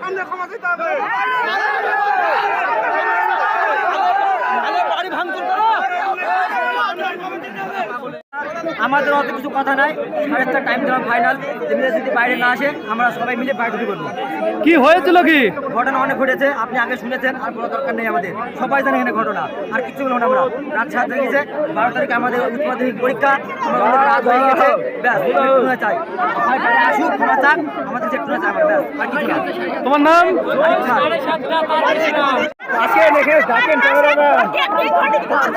সামনে ক্ষমা দিতে হবে। আমাদের অত কিছু কথা নাই। সাড়ে টাইম দেওয়া ফাইনাল এমনি যদি বাইরে না আসে আমরা সবাই মিলে বাইরে ঢুকে করব। কি হয়েছিল কি? ঘটনা অনেক ঘটেছে আপনি আগে শুনেছেন আর কোনো দরকার নেই আমাদের। সবাই জানে এখানে ঘটনা আর কিছু বলব না আমরা। রাত সাত হয়ে গেছে বারো তারিখে আমাদের উচ্চ মাধ্যমিক পরীক্ষা আমরা অনেক রাত হয়ে গেছে। ব্যাস একটু চাই। আসুক ক্ষমা চাক আমাদের যে চাই আমার ব্যাস আর কিছু না। তোমার নাম? আরিফ খান।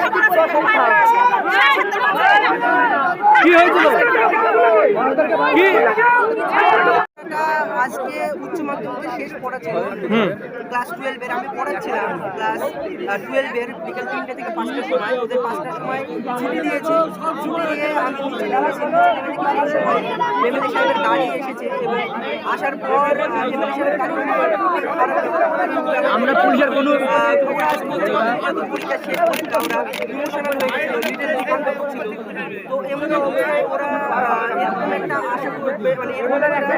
কি হয়েছিল? কি? আজকে উচ্চ মাধ্যমিকের শেষ পড়া ছিল। ক্লাস টুয়েলভের আমি পড়াচ্ছিলাম। ক্লাস টুয়েলভের বিকেল তিনটে থেকে পাঁচটার সময়। ওদের পাঁচটার সময় ছুটি দিয়েছি। ছুটি দিয়ে আমি নিচে নেমেছি নেমে সাহেবের গাড়ি এসেছে এবং আসার পর আমরা পুলিশের কোনো পরীক্ষা শেষ পরীক্ষা ওরা ইমোশনাল হয়ে গেছিল লিডার রিকন্ড করছিল তো এমন অবস্থায় ওরা এরকম একটা আশা করবে মানে এরকম একটা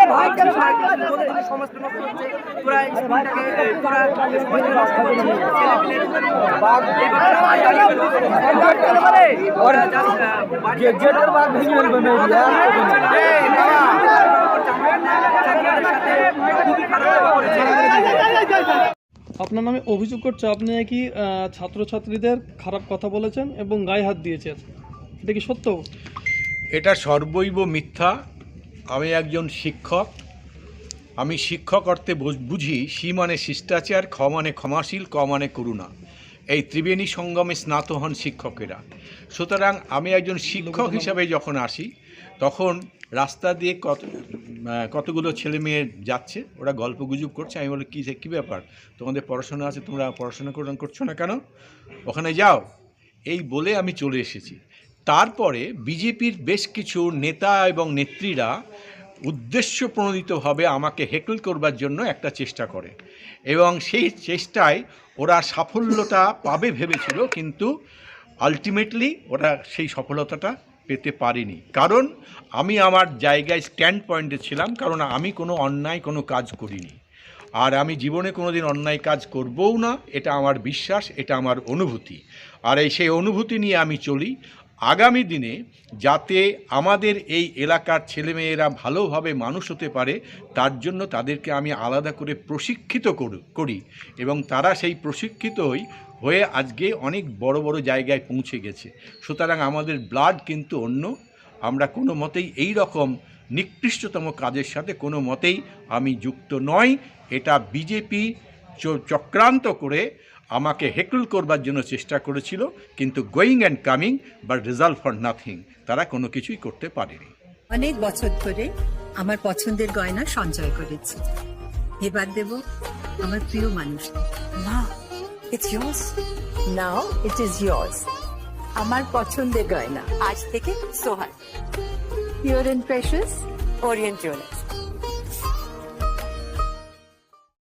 নষ্ট হচ্ছে তোরা স্কুলটাকে তোরা নষ্ট করছিস আপনার নামে অভিযোগ করছে আপনি নাকি ছাত্রছাত্রীদের খারাপ কথা বলেছেন এবং গায়ে হাত দিয়েছেন। এটা কি সত্য? এটা সর্বৈব মিথ্যা। আমি একজন শিক্ষক আমি শিক্ষক অর্থে বুঝি সি মানে শিষ্টাচার, খ মানে ক্ষমাশীল, ক মানে করুণা। এই ত্রিবেণী সঙ্গমে স্নাত হন শিক্ষকেরা। সুতরাং আমি একজন শিক্ষক হিসাবে যখন আসি, তখন রাস্তা দিয়ে কত কতগুলো ছেলে মেয়ে যাচ্ছে, ওরা গল্প গুজব করছে, আমি বলি, কী কী ব্যাপার? তোমাদের পড়াশোনা আছে, তোমরা পড়াশোনা করো- করছ না কেন? ওখানে যাও। এই বলে আমি চলে এসেছি। তারপরে বিজেপির বেশ কিছু নেতা এবং নেত্রীরা উদ্দেশ্য প্রণোদিতভাবে আমাকে হেকল করবার জন্য একটা চেষ্টা করে। এবং সেই চেষ্টায় ওরা সাফল্যতা পাবে ভেবেছিল, কিন্তু আলটিমেটলি ওরা সেই সফলতাটা পেতে পারেনি। কারণ আমি আমার জায়গায় স্ট্যান্ড পয়েন্টে ছিলাম, কারণ আমি কোনো অন্যায় কোনো কাজ করিনি। আর আমি জীবনে কোনো দিন অন্যায় কাজ করবও না, এটা আমার বিশ্বাস, এটা আমার অনুভূতি। আর এই সেই অনুভূতি নিয়ে আমি চলি আগামী দিনে যাতে আমাদের এই এলাকার ছেলেমেয়েরা ভালোভাবে মানুষ হতে পারে, তার জন্য তাদেরকে আমি আলাদা করে প্রশিক্ষিত করু- এবং তারা সেই প্রশিক্ষিতই হয়ে আজকে অনেক বড় বড় জায়গায় পৌঁছে গেছে। সুতরাং আমাদের ব্লাড কিন্তু অন্য। আমরা কোনো মতেই এই রকম নিকৃষ্টতম কাজের সাথে কোনো মতেই আমি যুক্ত নই। এটা বিজেপি চক্রান্ত করে আমাকে হেকল করবার জন্য চেষ্টা করেছিল কিন্তু going and coming but result for nothing. তারা কোনো কিছুই করতে পারেনি। অনেক বছর ধরে আমার পছন্দের গয়না সঞ্চয় করেছি। এবার দেব আমার প্রিয় মানুষ। না it's yours. Now it is yours. আমার পছন্দের গয়না। আজ থেকে Sohan pure and precious Orient jewellers